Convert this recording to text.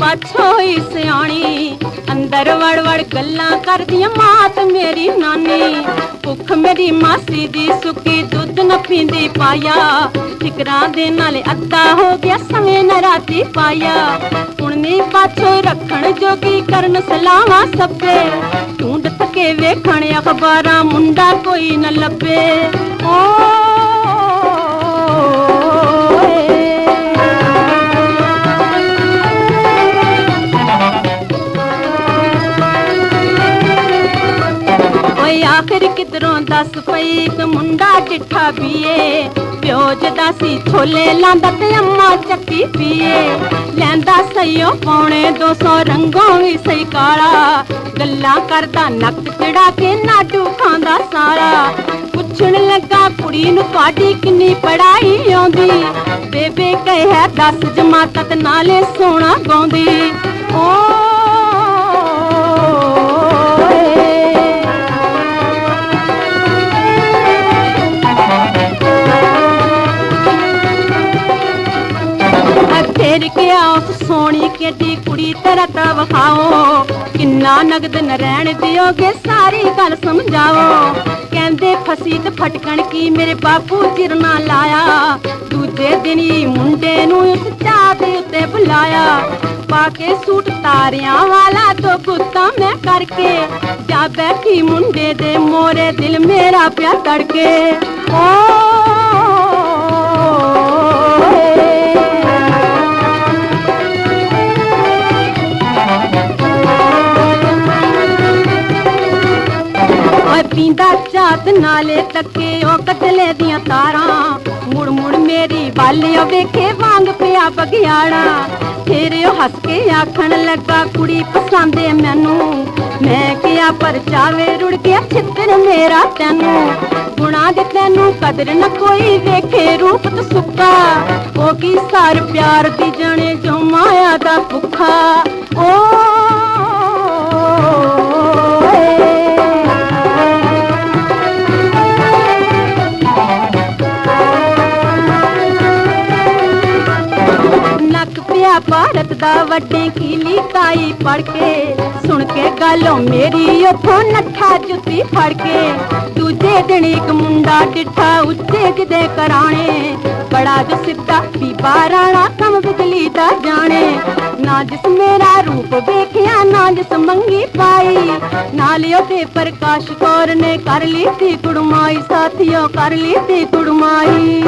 ਪਾਛੋਈ ਸਿਆਣੀ। ਅੰਦਰ ਵੜ ਵੜ ਗੱਲਾਂ ਕਰਦੀਆਂ ਮਾਤ ਮੇਰੀ ਨਾਨੀ। ਭੁੱਖ ਮੇਰੀ ਮਾਸੀ ਦੀ ਸੁੱਕੀ ਦੁੱਧ ਨਾ ਪੀਂਦੀ ਪਾਇਆ। ਫਿਕਰਾਂ ਦੇ ਨਾਲ ਅੱਧਾ ਹੋ ਗਿਆ ਸਮੇਂ ਨ ਰਾਤੀ ਪਾਇਆ। ਹੁਣ ਨਹੀਂ ਪਾਛੋ ਰੱਖਣ ਜੋਗੀ ਕਰਨ ਸਲਾਵਾ ਸੱਬੇ ਢੂੰਡ ਥਕੇ ਵੇਖਣ ਅਖਬਾਰਾਂ ਮੁੰਡਾ ਕੋਈ ਨਾ ਲੱਭੇ। ਓਏ ਆਖਰ ਦੱਸ ਪਈ, ਇੱਕ ਮੁੰਡਾ ਚਿੱਠਾ ਪੀਏ। ਪਿਓ ਜਦਾ ਸੀ ਛੋਲੇ ਲਾਂਦਾ ਤੇ ਅੰਮਾ ਚੱਕੀ ਪੀਏ। ਲੈਂਦਾ ਸਈਓ ਪੌਣੇ 200 ਰੰਗੋਂ ਵੀ ਸਈ ਕਾਲਾ। ਗੱਲਾਂ ਕਰਦਾ ਨੱਕ ਚੜਾ ਕੇ ਨਾਟੂ ਖਾਂਦਾ ਸਾਰਾ। ਪੁੱਛਣ ਲੱਗਾ ਕੁੜੀ ਨੂੰ ਤੁਹਾਡੀ ਕਿੰਨੀ ਪੜਾਈ ਆਉਂਦੀ। ਬੇਬੇ ਕਹੇ 10 ਜਮਾਤਾਂ ਤੇ ਨਾਲੇ ਸੋਨਾ ਗਾਉਂਦੀ। ਫੇਰ ਗਿਆ ਉਸ ਸੋਹਣੀ ਕਿੱਡੀ ਕੁੜੀ ਤੇਰਾ ਤਾਂ ਵਖਾਓ। ਕਿੰਨਾ ਨਗਦ ਨ ਰਹਿਣ ਦਿਓਗੇ ਸਾਰੀ ਗੱਲ ਸਮਝਾਓ। ਕਹਿੰਦੇ ਫਸੀ ਤੇ ਫਟਕਣ ਕੀ ਮੇਰੇ ਬਾਪੂ ਚਿਰ ਲਾਇਆ। ਦੂਜੇ ਦਿਨ ਹੀ ਮੁੰਡੇ ਨੂੰ ਉਸ ਚਾਹ ਦੇ ਉੱਤੇ ਬੁਲਾਇਆ। ਪਾ ਕੇ ਸੂਟ ਤਾਰਿਆਂ ਵਾਲਾ ਤੋਂ ਗੁੱਤਾਂ ਮੈਂ ਕਰਕੇ, ਜਾ ਬੈਠੀ ਮੁੰਡੇ ਦੇ ਮੋਰੇ ਦਿਲ ਮੇਰਾ ਪਿਆ ਤੜਕੇ। ਓ ਓਏ ਪੀਂਦਾ ਚਾਤ ਨਾਲੇ ਤੱਕੇ ਉਹ ਕਤਲੇ ਦੀਆਂ ਤਾਰਾਂ। ਮੁੜ ਮੁੜ ਮੇਰੀ ਬਾਲਿਓ ਵੇਖੇ ਵਾਂਗ ਪਿਆ ਬਗਿਆੜਾ ਫਿਰ ਉਹ ਹੱਸ ਕੇ ਆਖਣ ਲੱਗਾ, ਕੁੜੀ ਪਸੰਦ ਏ ਮੈਨੂੰ। ਮੈਂ ਕਿਹਾ ਪਰਚਾਵੇ ਰੁੜ ਗਿਆ ਛਿੱਤਰ ਮੇਰਾ ਤੈਨੂੰ। ਗੁਣਾ ਦੇ ਤੈਨੂੰ ਕਦਰ ਨਾ ਕੋਈ ਵੇਖੇ ਰੂਪ ਤੇ ਸੁੱਕਾ। ਉਹ ਕੀ ਸਾਰ ਪਿਆਰ ਦੀ ਜਣੇ ਜੋ ਮਾਇਆ ਦਾ ਭੁੱਖਾ। ਓ ਪਿਆ ਭਾਰਤ ਦਾ ਵੱਡੇ ਕੀਲੀ ਤਾਈ ਪੜ ਕੇ। ਸੁਣ ਕੇ ਗਾਲੋਂ ਮੇਰੀ ਉਥੋਂ ਨੱਠਾ ਜੁੱਤੀ ਫੜ ਕੇ। ਦੂਜੇ ਦਿਨ ਇੱਕ ਮੁੰਡਾ ਡਿੱਠਾ ਉੱਚੇ ਜਿਹਦੇ ਕਰਾਣੇ ਬੜਾ ਜੋ ਸਿੱਧਾ ਬੀਬਾ ਰਾਣਾ ਕੰਮ ਬਿਜਲੀ ਦਾ ਜਾਣੇ। ਨਾ ਜਿਸ ਮੇਰਾ ਰੂਪ ਵੇਖਿਆ, ਨਾ ਜਿਸ ਮੰਗੀ ਪਾਈ। ਨਾਲ ਉਹਦੇ ਪ੍ਰਕਾਸ਼ ਕੌਰ ਨੇ ਕਰ ਲਈ ਤੀ ਕੁੜਮਾਈ, ਸਾਥੀਓ ਕਰ ਲਈ ਤੀ ਕੁੜਮਾਈ।